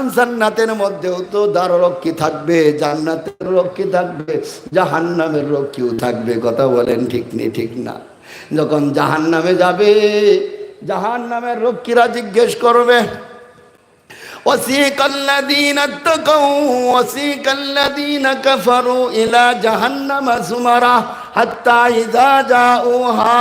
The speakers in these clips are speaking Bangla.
জান্নাতের মধ্যেও তো দ্বাররক্ষী থাকবে জান্নাতের রক্ষী থাকবে জাহান্নামের রক্ষীও থাকবে কথা বলেন ঠিক নেই ঠিক না যখন জাহান্নামে যাবে জাহান্নামের রক্ষীরা জিজ্ঞেস করবে وسيق الذين اتقوا وسيق الذين كفروا إلى جهنم زمرا حتى إذا جاءوها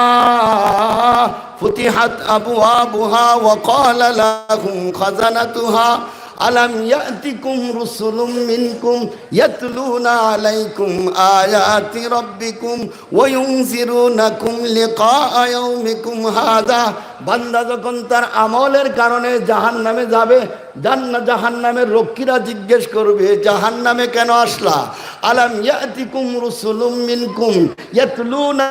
فتحت أبوابها وقال لهم خزنتها আলাম ইয়াতিকুম রুসুলুম মিনকুম ইয়াতলুনা আলাইকুম আয়াতি রব্বিকুম ওয়া ইউনজিরুনাকুম লিকা ইয়াউমিকুম হাদা। বান্দা যখন তার আমলের কারণে জাহান্নামে যাবে, জান্না জাহান্নামের রক্ষীরা জিজ্ঞেস করবে, জাহান্নামে কেন আসলা? আলাম ইয়াতিকুম রুসুলুম মিনকুম ইয়াতলুনা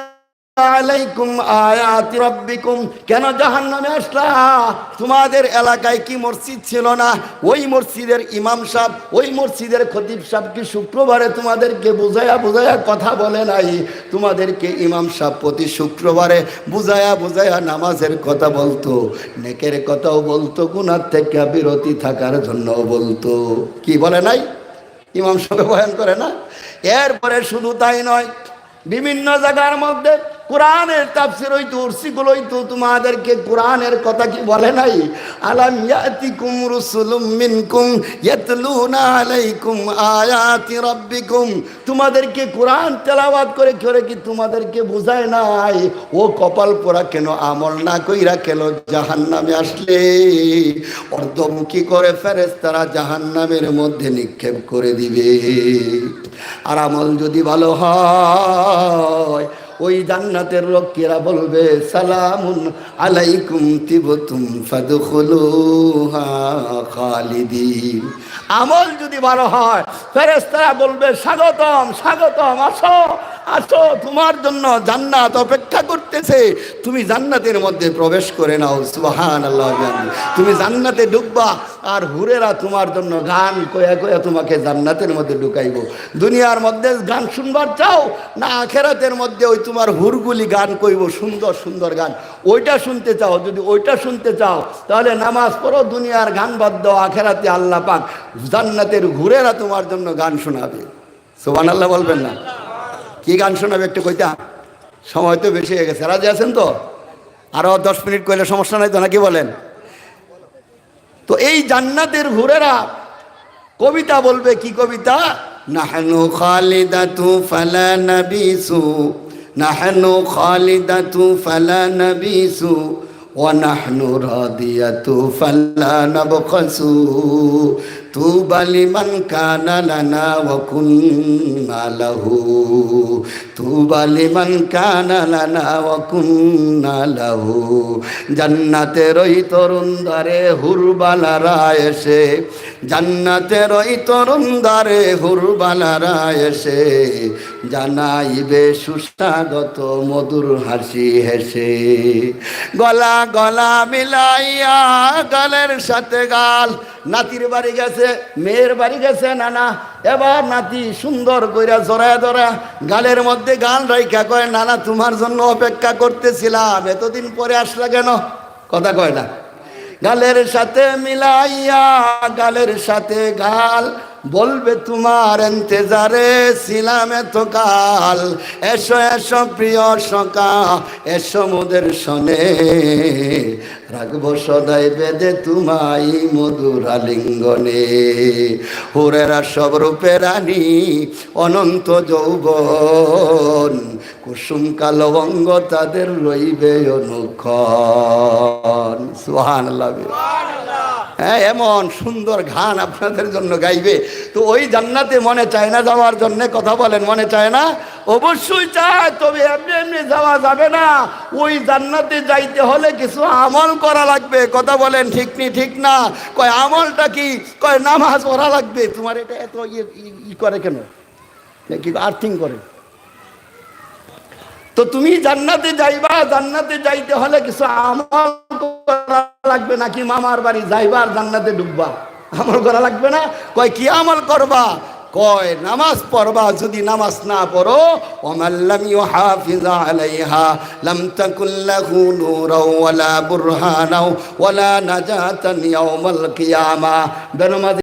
আলাইকুম আয়াতি রাব্বিকুম। আসলা? তোমাদের এলাকায় কি মসজিদ ছিল না? ওই মসজিদের ইমাম সাহেব, ওই মসজিদের খতিব সাহেব কি শুক্রবারে তোমাদেরকে বুঝায়া বুঝায়া কথা বলে নাই? তোমাদেরকে ইমাম সাহেব প্রতি শুক্রবারে বুঝায়া বুঝায়া নামাজের কথা বলতো, নেকের কথাও বলতো, গুনার থেকে বিরতি থাকার জন্য বলতো। কি বলে নাই? ইমাম সাহেব বয়ান করে না? এরপরে শুধু তাই নয়, বিভিন্ন জায়গার মধ্যে কোরআনের তাফসির হইতো উর্সিগুলো তো তোমাদেরকে কোরআনের কথা কি বলে নাই? আলাম ইয়াতিকুম রুসুলুম মিনকুম ইয়াতলুনা আলাইকুম আয়াতি রাব্বিকুম। তোমাদেরকে কোরআন তেলাওয়াত করে করে কি তোমাদেরকে বুঝায় নাই? ও কপাল পোড়া কেন, আমল না কইরা কেন জাহান্নামে আসলে? অর্ধমুখী করে ফেরেশতারা জাহান্নামের মধ্যে নিক্ষেপ করে দিবে। আর আমল যদি ভালো হয় ওই জান্নাতের লোকেরা বলবে, সালামুন আলাইকুম তিবতুম খালিদিন। আমল যদি ভালো হয়, ফেরেশতারা বলবে, স্বাগতম স্বাগতম, আসো আসো, তোমার জন্য জান্নাত অপেক্ষা করতেছে। তুমি জান্নাতের মধ্যে প্রবেশ করে নাও সুবহান আল্লাহ তুমি জান্নাতে ঢুকবা আর হুরেরা তোমার জন্য গান কয়া কয়া তোমাকে জান্নাতের মধ্যে ঢুকাইব। দুনিয়ার মধ্যে গান শুনবার চাও, না আখেরাতের মধ্যে ওই তোমার হুরগুলি গান কইব, সুন্দর সুন্দর গান। ওইটা শুনতে চাও, যদি ওইটা শুনতে চাও, তাহলে নামাজ পড়ো, দুনিয়ার গান বাদ দাও, আখেরাতে আল্লাহ পাক জান্নাতের হুরেরা তোমার জন্য গান শোনাবে। সোবান আল্লাহ বলবেন না? কি গান শোনাবে একটু কইতা সময় তো বেশি হয়ে গেছে। রাজি আছেন তো? আরও দশ মিনিট কইলে সমস্যা নাই তো নাকি বলেন? এই জান্নাতের ঘুরেরা কবিতা বলবে কি কবিতা নাহনু খালিদাতু ফালা নাবিসু নাহনু খালিদাতু ফালা নাবিসু ونحن راضية فلا তুবালি লিমান কানা লানা ওয়া কুন্না লাহু। তুবা লিমান কানা লানা ওয়া লাহু। জান্নাতের তরুণ দারে হুরবালারা এসে জান্নাতে রই তরুণ দারে হুরবালারা এসে, জানাইবে সুস্বাগত মধুর হাসি হেসে। গলা গলা মিলাইয়া গালের সাথে গাল, নাতির বাড়ি গেছে মেয়ের বাড়ি গেছে, নানা, এবার নাতি সুন্দর কইরা জড়ায় ধরা গালের মধ্যে গাল রাইখা কয়, নানা, তোমার জন্য অপেক্ষা করতেছিলাম, এতদিন পরে আসলা কেন? কথা কয় না। গালের সাথে মিলাইয়া, গালের সাথে গাল বলবে তোমার এন্তেজারে ছিলাম এত কাল এসো এসো প্রিয় সকা এসো মোদের শনে রাখব সদাই বেদে তোমাই মধুর আলিঙ্গনে। হুরেরা সব রূপে রানী, অনন্ত যৌবন। কুসুম কালো অঙ্গ তাদের রইবে অনুক্ষণ। সুহান লাগে হ্যাঁ এমন সুন্দর গান আপনাদের জন্য গাইবে। তো ওই জান্নাতে মনে চায় না যাওয়ার জন্য কথা বলেন, মনে চায় না? অবশ্যই চায়, তবে এমনি এমনি যাওয়া যাবে না। ওই জান্নাতে যাইতে হলে কিছু আমল করা লাগবে। কথা বলেন, ঠিক নি, ঠিক না? কয়, আমলটা কি? কয়, নামাজ পড়া লাগবে। তোমার এটা এত ইয়ে ই করে কেন? কি আর্থিং করে? তো তুমি জান্নাতে যাইবা, জান্নাতে যাইতে হলে কিছু আমল করা লাগবে নাকি মামার বাড়ি যাইবা আর জান্নাতে ডুববা আমল করা লাগবে না? কয়, কি আমল করবা? কয়, নামাজ পড়বা, যদি নামাজ না পড়ো ওমাল্লাম ইউহাফিজ আলাইহা, লাম তাকুল লাহু নূরাও ওয়ালা বুরহানাও ওয়ালা নাজাতান ইয়াউমাল কিয়ামা। বেনমাজি